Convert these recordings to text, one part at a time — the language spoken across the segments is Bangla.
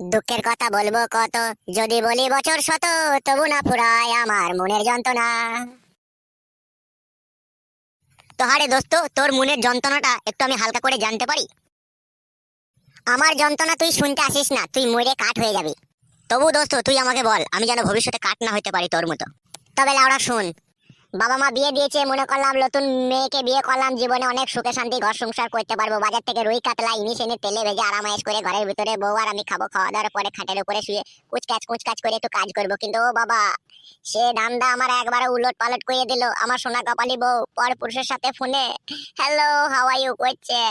দুঃখের কথা বলব কত, যদি বলি বছর শত, তবু না ফুরায় আমার মনের যন্ত্রণা। তো হারে দোস্ত, তোর মনের যন্ত্রণাটা একটু আমি হালকা করে জানতে পারি? আমার যন্ত্রণা তুই শুনতে আসিস না, তুই মরে কাঠ হয়ে যাবি। তবু দোস্ত, তুই আমাকে বল, আমি যেন ভবিষ্যতে কাঠ না হইতে পারি তোর মতো। তবে লাউড়া, শুন বাবা মা বিয়ে দিয়েছে, মনে করলাম নতুন মেয়েকে বিয়ে করলাম, জীবনে অনেক সুখে শান্তি, ঘর সংসার করতে পারব। বাজার থেকে রুই, কাতলা, ইলিশ এনে তেলে ভেজে আরামায়েশ করে ঘরের ভিতরে বউ আর আমি খাব। খাওয়া দাওয়ার পরে খাটের উপরে শুয়ে কুচকাচ কুচকাচ করে একটু কাজ করব। কিন্তু ও বাবা, সে ধান্দা আমার একবারে উলট পালট করে দিল। আমার সোনা কপালি বউ পর পুরুষের সাথে ফোনে হ্যালো আর ইউ করছে।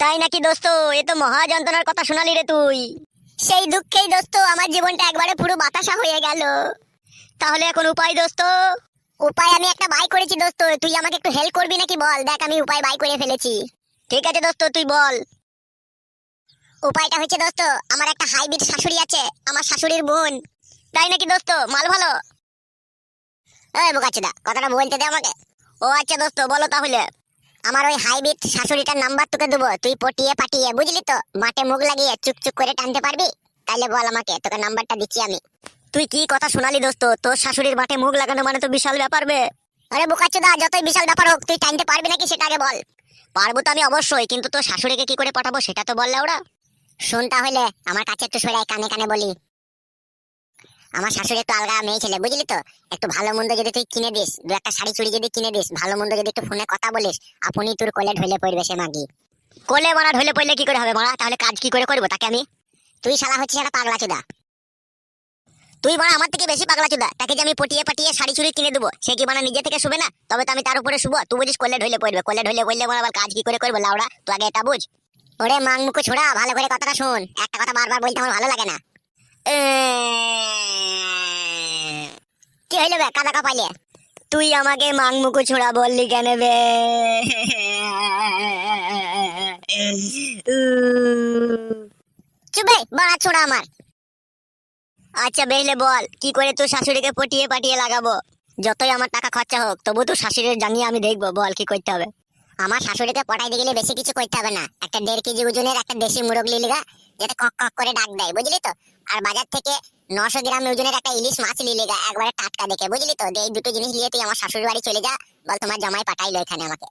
তাই নাকি দোস্ত? এ তো মহা যন্ত্রণার কথা শোনালি রে তুই। সেই দুঃখেই দোস্ত, আমার জীবনটা একবারে পুরো বাতাসা হয়ে গেল। তাহলে এখন উপায় দোস্ত? উপায় আমি একটা বাই করেছি দোস্ত, তুই আমাকে একটু হেল্প করবি নাকি বল? দেখ আমি উপায় বাই করে ফেলেছি। ঠিক আছে দোস্ত, তুই বল। উপায়টা হচ্ছে দোস্ত, আমার একটা হাইব্রিড শাশুড়ি আছে, আমার শাশুড়ির বোন। তাই নাকি দোস্ত? মাল ভালো? এই বোকাচ্ছিদা কথাটা বলতে দে আমাকে। ও আচ্ছা দোস্ত, বলো তাহলে। আমার ওই হাইব্রিড শাশুড়িটার নাম্বার তোকে দেবো, তুই পটিয়ে পাঠিয়ে বুঝলি তো? মাঠে মুখ লাগিয়ে চুপ চুপ করে টানতে পারবি? তাহলে বল আমাকে, তোকে নাম্বারটা দিচ্ছি আমি। তুই কি কথা শোনালি দোস্ত? তোর শাশুড়ির মাঠে মুখ লাগানো মানে তো বিশাল ব্যাপার বে। আরে বোকাচ্চোদা যতই বিশাল ব্যাপার হোক তুই টানতে পারবি নাকি সেটা আগে বল। পারব তো আমি অবশ্যই কিন্তু তোর শাশুড়িকে কি করে পাঠাবো সেটা তো বললে ওরা শোন তাহলে আমার কাছে একটু সরে কানে কানে বলি। আমার শাশুড়ি একটু আলগা মেয়ে ছেলে বুঝলি তো? একটু ভালো মন্দ যদি তুই কিনে দিস দু একটা শাড়ি চুড়ি যদি কিনে দিস ভালো মন্দ যদি একটু ফোনে কথা বলিস আপনি তোর কোলে ঢলে পড়বে সে মাগি। কোলে মারা ঢলে পড়লে কি করে হবে মারা? তাহলে কাজ কি করে করব তাকে আমি? তুই শালা হচ্ছিস একটা পাগলা চোদা তুই মানে আমার থেকে বেশি পাগলা চোদা। তাকে যে আমি পটিয়ে পাটিয়ে শাড়ি চুড়ি কিনে দেবো, সে কি মানে নিজে থেকে শুবে না? তবে তো আমি তার উপরে শুবো। তুই বুঝিস কোলে ঢলে পড়বে। কোলে ঢলে পড়লে মানে আবার কাজ কি করে করব লাউড়া তুই আগে এটা বুঝ। ওরে মাং মুখো ছোড়া, ভালো করে কথাটা শোন। একটা কথা বারবার বলতে আমার ভালো লাগে না। কি হইল বে? কাদা কাপাইলে। তুই আমাকে মাং মুখো ছোড়া বললি কেন বে? চুপে বাড়া ছোড়া আমার। আচ্ছা বেহলে বল, কি করে তোর শাশুড়িকে পটিয়ে পাটিয়ে লাগাবো? যতই আমার টাকা খরচা হোক, তবু তো শাশুড়ির জানিয়ে আমি দেখব, বল কি করতে হবে। আমার শাশুড়িকে পটাইতে গেলে বেশি কিছু করতে হবে না। একটা দেড় কেজি ওজনের একটা দেশি মুরগ লিলিগা যেটা কক কক করে ডাক দেয়, বুঝলি তো? আর বাজার থেকে নশো গ্রাম ওজনের একটা ইলিশ মাছ লিলিগা একবারে টাটকা দেখে, বুঝলি তো? এই দুটো জিনিস নিয়ে তুই আমার শাশুড়ি বাড়ি চলে যা, বল তোমার জামাই পাঠাইলো এখানে আমাকে।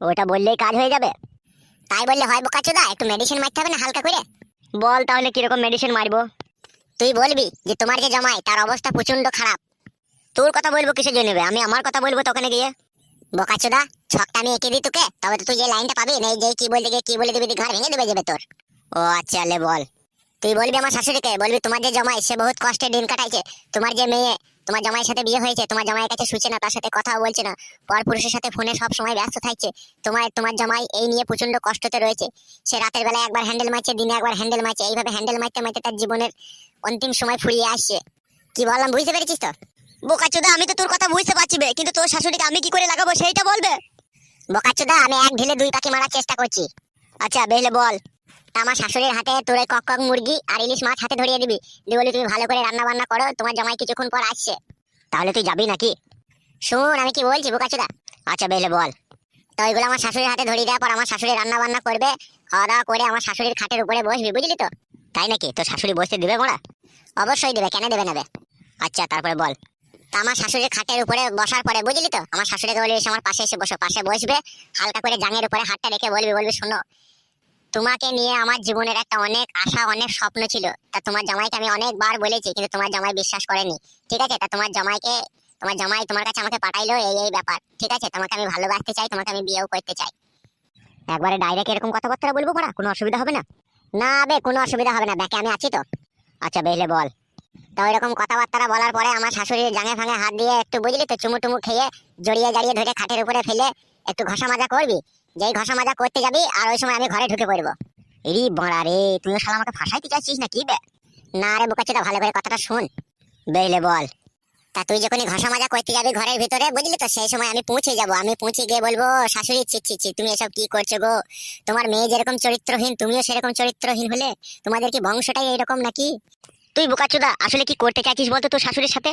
ওটা বললেই কাজ হয়ে যাবে। তাই বললে হয় বোকাচোদা, একটু মেডিসিন মারতে হবে না হালকা করে? বল তাহলে কীরকম মেডিসিন মারবো? তুই বলবি যে তোমার যে জামাই, তার অবস্থা প্রচণ্ড খারাপ। তোর কথা বলব কিসের জন্য আমি আমার কথা বলব তো ওখানে গিয়ে। বোকাচোদা, ছকটা আমি এঁকে দিই তোকে, তবে তো তুই যে লাইনটা পাবি না যে কি বলতে গিয়ে কি বলে দিবি ঘর ভেঙে দেবে যাবে তোর। ও আচ্ছা বল। তুই বলবি আমার শাশুড়িকে, বলবি তোমার যে জামাই, সে বহুত কষ্টে দিন কাটাইছে। তোমার যে মেয়ে তোমার জামাইয়ের সাথে বিয়ে হয়েছে তোমার জামাইয়ের কাছে শুচ্ছে না তার সাথে কথাও বলছে না। পর পুরুষের সাথে ফোনে সব সময় ব্যস্ত থাকছে। তোমার তোমার জামাই এই নিয়ে প্রচণ্ড কষ্টতে রয়েছে। সে রাতের বেলায় একবার হ্যান্ডেল মারছে দিনে একবার হ্যান্ডেল মারছে। এইভাবে হ্যান্ডেল মারতে মারতে তার জীবনের অন্তিম সময় ফুরিয়ে আসছে। কি বললাম বুঝতে পেরেছিস তো? বোকাচোদা আমি তো তোর কথা বুঝতে পারছি বে, কিন্তু তোর শাশুড়িকে আমি কি করে লাগাবো সেইটা বলবে বোকাচোদা আমি এক ঢিলে দুই পাখি মারার চেষ্টা করছি। আচ্ছা বেহলে বল। আমার শাশুড়ির হাতে তোর ওই কক কক মুরগি আর ইলিশ মাছ হাতে ধরিয়ে দিবি। দিয়ে বলি, তুমি ভালো করে রান্না বান্না করো, তোমার জামাই কিছুক্ষণ পর আসছে। তাহলে তুই যাবি নাকি? শুন, আমি কি বলছি বোকাচোদা আচ্ছা বেহলে বল। তো ওইগুলো আমার শাশুড়ির হাতে ধরিয়ে দেওয়ার পর আমার শাশুড়ি রান্না বান্না করবে খাওয়া দাওয়া করে আমার শাশুড়ির খাটের উপরে বসবি, বুঝলি তো? তাই নাকি? তোর শাশুড়ি বসতে দিবে মোড়া অবশ্যই দেবে, কেন দেবে নেবে আচ্ছা তারপরে বল। তা আমার শাশুড়ির খাটের উপরে বসার পরে, বুঝলি তো? আমার শাশুড়িকে বলবি আমার পাশে এসে বসো, পাশে বসবে, হালকা করে জাঙের উপরে হাতটা রেখে বলবি বলবি, শোনো। তোমাকে নিয়ে আমার জীবনের একটা অনেক আশা, অনেক স্বপ্ন ছিল। তা তোমার জামাইকে আমি অনেকবার বলেছি, কিন্তু তোমার জামাই বিশ্বাস করেনি। ঠিক আছে? তা তোমার জামাইকে, তোমার জামাই তোমার কাছে আমাকে পাঠাইলো এই এই ব্যাপার। ঠিক আছে? তোমাকে আমি ভালোবাসতে চাই, তোমাকে আমি বিয়েও করতে চাই। একবারে ডাইরেক্ট এরকম কথাবার্তা বলব পড়া কোনো অসুবিধা হবে না? না বে, কোনো অসুবিধা হবে না। ব্যাকে আমি আছি তো। আচ্ছা বেহলে বল। তো এরকম কথাবার্তা বলার পরে আমার শাশুড়ির জাঙে ফাঙে হাত দিয়ে একটু বুঝলি তো, চুমু টুমু খেয়ে জড়িয়ে জড়িয়ে ধরে খাটের উপরে ফেলে একটু ঘষা মাজা করবি? যেই ঘষা মাজা করতে যাবি, আর ওই সময় আমি ঘরে ঢুকে পড়ব। এরি বড়া রে, তুই শালা আমাকে ফাঁসাইতে চাচ্ছিস না কি বে, না রে বোকাচ্ছিটা ভালো করে কথাটা শুন। বেইলে বল। তা তুই যখনই ঘষা মাজা করতে যাবি ঘরের ভিতরে, বুঝলি তো সেই সময় আমি পৌঁছে যাব। আমি পৌঁছে গিয়ে বলব, শাশুড়ি, ছি ছি ছি, তুমি এসব কি করছ গো? তোমার মেয়ে যেরকম চরিত্রহীন, তুমিও সেরকম চরিত্রহীন হলে তোমাদের কি বংশটাই এইরকম নাকি? তুই বোকাচোদা আসলে কি করতে চাইছিস বলতো তোর শাশুড়ির সাথে?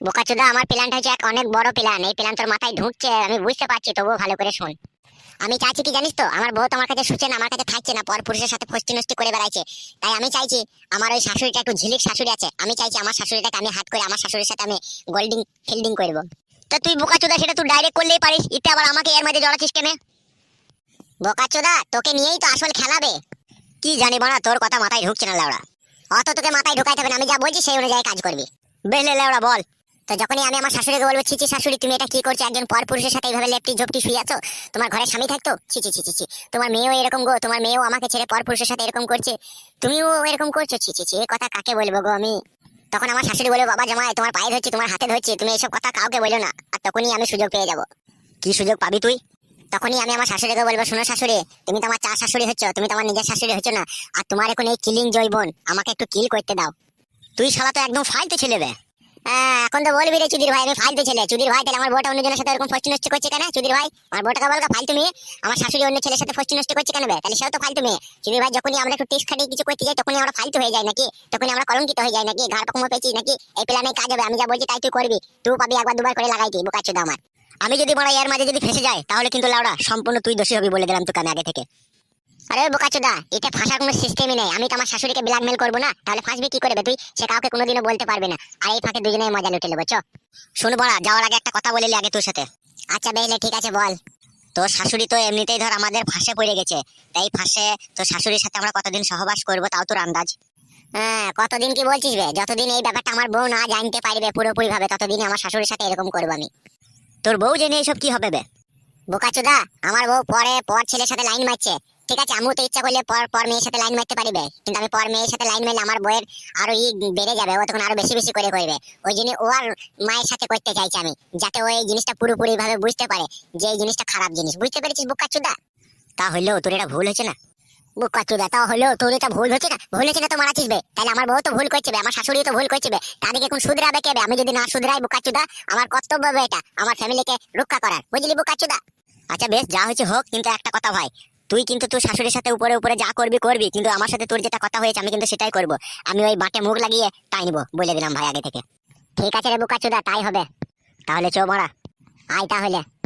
বোকাচোদা আমার প্ল্যানটা হচ্ছে এক অনেক বড় প্ল্যান। এই প্ল্যান তোর মাথায় ঢুকছে, আমি বুঝতে পারছি, তবুও ভালো করে শোন। আমি চাইছি কি জানিস তো? আমার বউ তো আমার কাছে শুচ্ছে না, আমার কাছে থাকছে না, পর পুরুষের সাথে ফষ্টি নষ্টি করে বেড়াইছে। তাই আমি চাইছি আমার ওই শাশুড়িটা একটু ঝিলিক শাশুড়ি আছে। আমি চাইছি আমার শাশুড়িটাকে আমি হাত করে, আমার শাশুড়ির সাথে আমি গোল্ডিং, ফিল্ডিং করব। তা তুই বোকাচোদা সেটা তুই ডাইরেক্ট করলেই পারিস। ইতে আবার আমাকে এর মধ্যে জড়াচ্ছিস কেনে? বোকাচোদা তোকে নিয়েই তো আসল খেলাবে। কি জানি বানা তোর কথা মাথায় ঢুকছে না লেওড়া। অত তোকে মাথায় ঢুকাইতে হবে না, আমি যা বলছি সেই অনুযায়ী কাজ করবি। বেলে লেওড়া, বল। তো যখনই আমি আমার শাশুড়িকে বলব ছিচি শাশুড়ি, তুমি এটা কি করছ? একজন পর পুরুষের সাথে এইভাবে লেপটি ঝপটি শুয়ে আছো? তোমার ঘরে স্বামী থাকতো? ছিচি ছিচি ছি তোমার মেয়েও এরকম গো, তোমার মেয়েও আমাকে ছেড়ে পর পুরুষের সাথে এরকম করছে। তুমিও এরকম করছ? ছিচি ছি এ কথা কাকে বলব গো আমি? তখন আমার শাশুড়ি বলবে, বাবা জামাই, তোমার পায়ে ধরছি, তোমার হাতে ধরছি, তুমি এইসব কথা কাউকে বলো না। আর তখনই আমি সুযোগ পেয়ে যাব। কি সুযোগ পাবি তুই? তখনই আমি আমার শাশুড়িকে বলব, শোনো শাশুড়ি, তুমি তো আমার চা শাশুড়ি হচ্ছ, তুমি তো আমার নিজের শাশুড়ি হচ্ছ না। আর তোমার এখন এই কিলিং জয় বোন, আমাকে একটু কিল করতে দাও। তুই শালা তো একদম ফালতু ছেলে বে। হ্যাঁ এখন তো বলবি রে চুদির ভাই, আমি ফালতু ছেলে। চুদির ভাই, তাহলে আমার বউটা অন্যজনের সাথে এরকম ফষ্টি নষ্ট করছে কেন? চুদির ভাই, আমার বউটাকে বলকা ফালতু মেয়ে। আমার শাশুড়ি অন্য ছেলের সাথে ফষ্টি নষ্ট করছে কেন বে? তাহলে সেও তো ফালতু মেয়ে। চুদির ভাই, যখনই আমরা একটু টেস্ট খাটিয়ে কিছু করতে যাই, তখনই আমরা ফালতু হয়ে যাই নাকি? তখনই আমরা কলঙ্কিত হয়ে যাই নাকি? ঘাড় পাকমো পেয়েছি নাকি? এই প্ল্যানে কাজ হবে, আমি যা বলছি তাই তুই করবি। তুই পাবি একবার দুবার করে লাগাইতি বোকাচ্চোদা আমার। আমি যদি বড় এর মাঝে যদি ফেসে যায় তাহলে কিন্তু লাউড়া, সম্পূর্ণ তুই দোষী হবি বলে দিলাম তোকে আমি আগে থেকে। আরে বোকাচোদা এটা ফাঁসার কোনো সিস্টেমই নেই। আমি তো আমার শাশুড়িকে ব্ল্যাকমেল করব না, তাহলে ফাঁসবি কি করবে তুই? সে কাউকে কোনোদিনও বলতে পারবে না। আর এই ফাঁকে দুজনে মজা লুটে নেব, চ। শুন বড়া, যাওয়ার আগে একটা কথা বলিলি আগে তোর সাথে। আচ্ছা বেহলে ঠিক আছে, বল। তোর শাশুড়ি তো এমনিতেই ধর আমাদের ফাঁসে পড়ে গেছে। তাই ফাঁসে তোর শাশুড়ির সাথে আমরা কতদিন সহবাস করব তাও তোর আন্দাজ? হ্যাঁ কতদিন কি বলছিস বে? যতদিন এই ব্যাপারটা আমার বউ না জানতে পারবে পুরোপুরি ভাবে ততদিন আমার শাশুড়ির সাথে এরকম করব আমি। তোর বউ জেনে এসব কি হবে বে? বোকাচোদা, আমার বউ পরে পর ছেলের সাথে লাইন মারছে। ঠিক আছে আমিও তো ইচ্ছা করলে পর পর মেয়ের সাথে লাইন মারতে পারিবে। কিন্তু আমি পর মেয়ের সাথে লাইন মারলে আমার বউয়ের আরও ই বেড়ে যাবে, ও তখন আরও বেশি বেশি করে করবে। ওই জন্য ও আর মায়ের সাথে করতে চাইছি আমি, যাতে ও এই জিনিসটা পুরোপুরি ভাবে বুঝতে পারে যে এই জিনিসটা খারাপ জিনিস। বুঝতে পেরেছিস, বোকাচোদা? তা হইলেও তোর এটা ভুল হয়েছে না। বোকাচোদা, তা হলেও তোর এটা ভুল হচ্ছে না। ভুল হচ্ছে না তো মারাচিস বে তাহলে আমার বউ তো ভুল করছে আমার শাশুড়ি তো ভুল করছে। তাদেরকে এখন শুধরাবে কেবে আমি যদি না শুধরাই বোকাচোদা, আমার কর্তব্য হবে এটা, আমার ফ্যামিলিকে রক্ষা করার। বুঝলি বোকাচোদা? আচ্ছা বেশ, যা হয়েছে হোক, কিন্তু একটা কথা ভাই তুই কিন্তু তোর শাশুড়ির সাথে উপরে উপরে যা করবি করবি। কিন্তু আমার সাথে তোর যেটা কথা হয়েছে, আমি কিন্তু সেটাই করব। আমি ওই বাটে মুখ লাগিয়ে তাই নিবো, বলে দিলাম ভাই আগে থেকে। ঠিক আছে রে বোকাচোদা, তাই হবে। তাহলে চো মারা। আয় তাহলে।